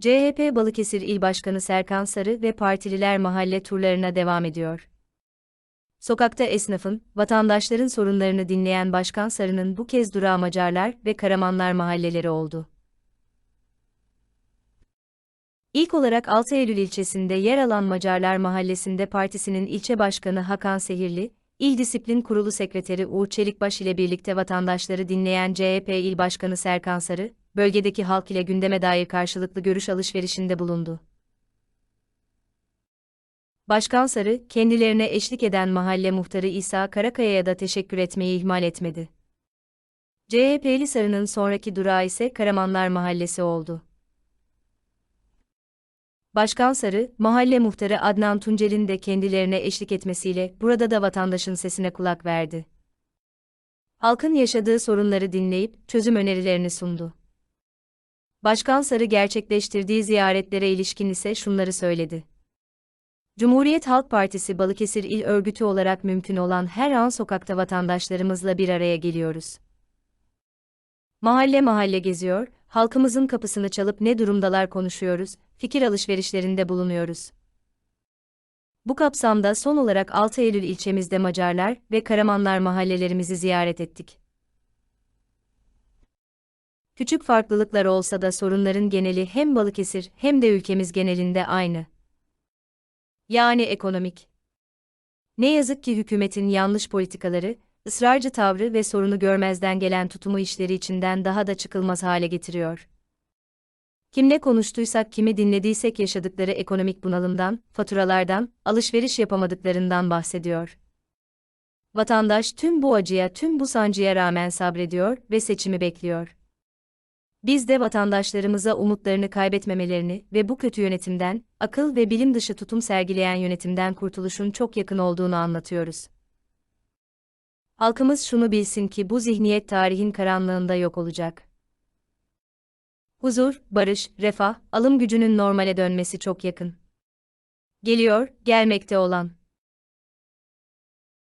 CHP Balıkesir İl Başkanı Serkan Sarı ve partililer mahalle turlarına devam ediyor. Sokakta esnafın, vatandaşların sorunlarını dinleyen Başkan Sarı'nın bu kez durağı Macarlar ve Karamanlar mahalleleri oldu. İlk olarak 6 Eylül ilçesinde yer alan Macarlar Mahallesi'nde partisinin ilçe başkanı Hakan Sehirli, İl Disiplin Kurulu Sekreteri Uğur Çelikbaş ile birlikte vatandaşları dinleyen CHP İl Başkanı Serkan Sarı, bölgedeki halk ile gündeme dair karşılıklı görüş alışverişinde bulundu. Başkan Sarı, kendilerine eşlik eden mahalle muhtarı İsa Karakaya'ya da teşekkür etmeyi ihmal etmedi. CHP'li Sarı'nın sonraki durağı ise Karamanlar Mahallesi oldu. Başkan Sarı, mahalle muhtarı Adnan Tuncel'in de kendilerine eşlik etmesiyle burada da vatandaşın sesine kulak verdi. Halkın yaşadığı sorunları dinleyip çözüm önerilerini sundu. Başkan Sarı gerçekleştirdiği ziyaretlere ilişkin ise şunları söyledi. Cumhuriyet Halk Partisi Balıkesir İl Örgütü olarak mümkün olan her an sokakta vatandaşlarımızla bir araya geliyoruz. Mahalle mahalle geziyor, halkımızın kapısını çalıp ne durumdalar konuşuyoruz, fikir alışverişlerinde bulunuyoruz. Bu kapsamda son olarak 6 Eylül ilçemizde Macarlar ve Karamanlar mahallelerimizi ziyaret ettik. Küçük farklılıklar olsa da sorunların geneli hem Balıkesir hem de ülkemiz genelinde aynı. Yani ekonomik. Ne yazık ki hükümetin yanlış politikaları, ısrarcı tavrı ve sorunu görmezden gelen tutumu işleri içinden daha da çıkılmaz hale getiriyor. Kimle konuştuysak, kimi dinlediysek yaşadıkları ekonomik bunalımdan, faturalardan, alışveriş yapamadıklarından bahsediyor. Vatandaş tüm bu acıya, tüm bu sancıya rağmen sabrediyor ve seçimi bekliyor. Biz de vatandaşlarımıza umutlarını kaybetmemelerini ve bu kötü yönetimden, akıl ve bilim dışı tutum sergileyen yönetimden kurtuluşun çok yakın olduğunu anlatıyoruz. Halkımız şunu bilsin ki bu zihniyet tarihin karanlığında yok olacak. Huzur, barış, refah, alım gücünün normale dönmesi çok yakın. Geliyor, gelmekte olan.